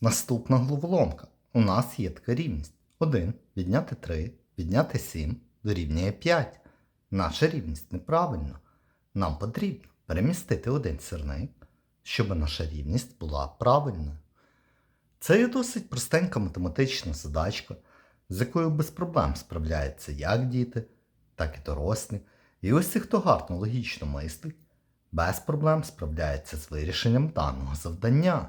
Наступна головоломка. У нас є така рівність. 1 відняти 3, відняти 7 дорівнює 5. Наша рівність неправильна. Нам потрібно перемістити один сірник, щоб наша рівність була правильною. Це є досить простенька математична задачка, з якою без проблем справляються як діти, так і дорослі. І ось хто гарно логічно мислить, без проблем справляється з вирішенням даного завдання.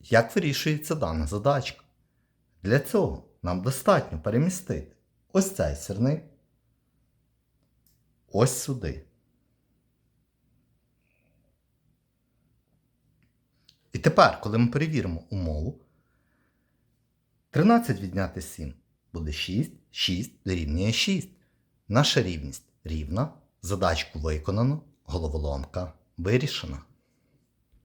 Як вирішується дана задачка? Для цього нам достатньо перемістити ось цей сирник ось сюди. І тепер, коли ми перевіримо умову, 13 відняти 7 буде 6, 6 дорівнює 6. Наша рівність рівна, задачку виконано, головоломка вирішена.